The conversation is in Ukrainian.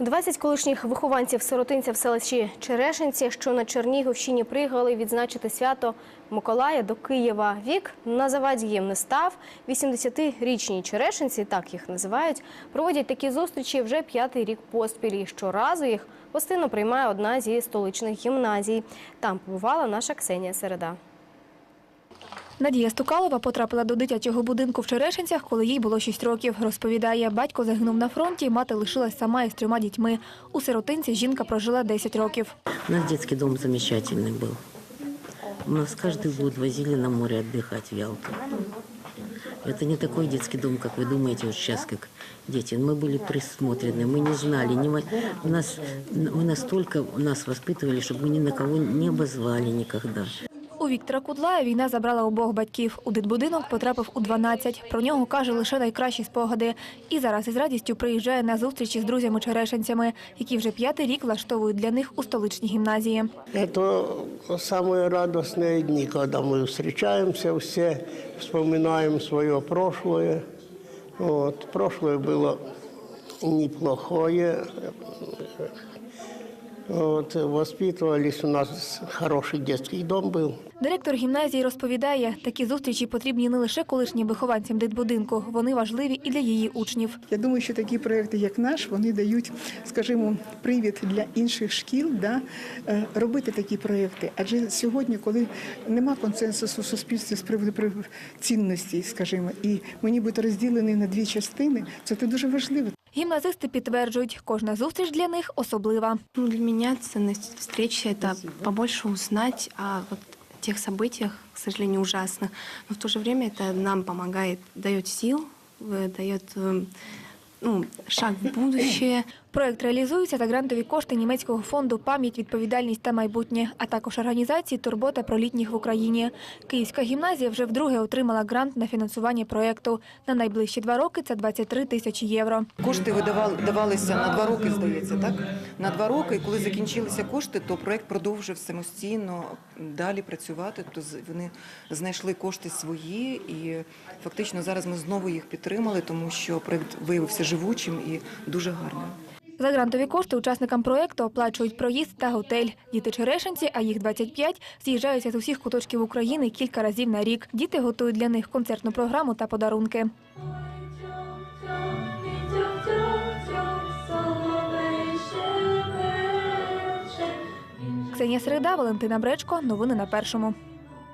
20 колишніх вихованців сиротинця в селищі Черешенці, що на Чернігівщині приїхали відзначити свято Миколая до Києва. Вік на заваді їм не став. 80-річні черешенці, так їх називають, проводять такі зустрічі вже п'ятий рік поспіль. І щоразу їх гостину приймає одна зі столичних гімназій. Там побувала наша Ксенія Середа. Надія Стукалова потрапила до дитячого будинку в Черешенцях, коли їй було 6 років. Розповідає, батько загинув на фронті, мати лишилась сама із трьома дітьми. У сиротинці жінка прожила 10 років. У нас детский дом замечательный был. У нас каждый год возили на море отдыхать в Ялту. Это не такой детский дом, как вы думаете, вот сейчас, как дети. Мы были присмотрены, мы не знали, не, мо- у нас, мы настолько нас воспитывали, чтобы мы ни на кого не обозвали никогда. У Віктора Кудлая війна забрала обох батьків. У дитбудинок потрапив у 12. Про нього каже лише найкращі спогади. І зараз із радістю приїжджає на зустрічі з друзями-черешенцями, які вже п'ятий рік влаштовують для них у столичній гімназії. Это самые радостные дни, когда мы встречаемся все, вспоминаем свое прошлое. Вот. Прошлое было неплохое. Вот. Воспитывались у нас хороший детский дом был. Директор гімназії розповідає, такі зустрічі потрібні не лише колишнім вихованцям дитбудинку, вони важливі і для її учнів. Я думаю, що такі проекти, як наш, вони дають, скажімо, привід для інших шкіл да, е, робити такі проекти. Адже сьогодні, коли нема консенсусу в суспільстві з приводу прив- цінностей, скажімо, і ми нібито розділені на дві частини, це дуже важливо. Гімназисти підтверджують, кожна зустріч для них особлива. Ну, Для меня ценность встречи – это побольше узнать о вот тех событиях, к сожалению, ужасных. Но в то же время это нам помогает, дает сил, э, дает э, ну, шаг в будущее. Проект реалізується за грантові кошти німецького фонду Пам'ять, відповідальність та майбутнє, а також організації Турбота про літніх в Україні. Київська гімназія вже вдруге отримала грант на фінансування проекту. На найближчі два роки це 23 тисячі євро. Кошти видавали давалися на два роки, здається, так на два роки. І коли закінчилися кошти, то проект продовжив самостійно далі працювати. З- вони знайшли кошти свої, і фактично зараз ми знову їх підтримали, тому що проект виявився живучим і дуже гарним. За грантові кошти учасникам проекту оплачують проїзд та готель. Діти черешенці, а їх 25, з'їжджаються з усіх куточків України кілька разів на рік. Діти готують для них концертну програму та подарунки. Ксенія Середа, Валентина Бречко. Новини на першому.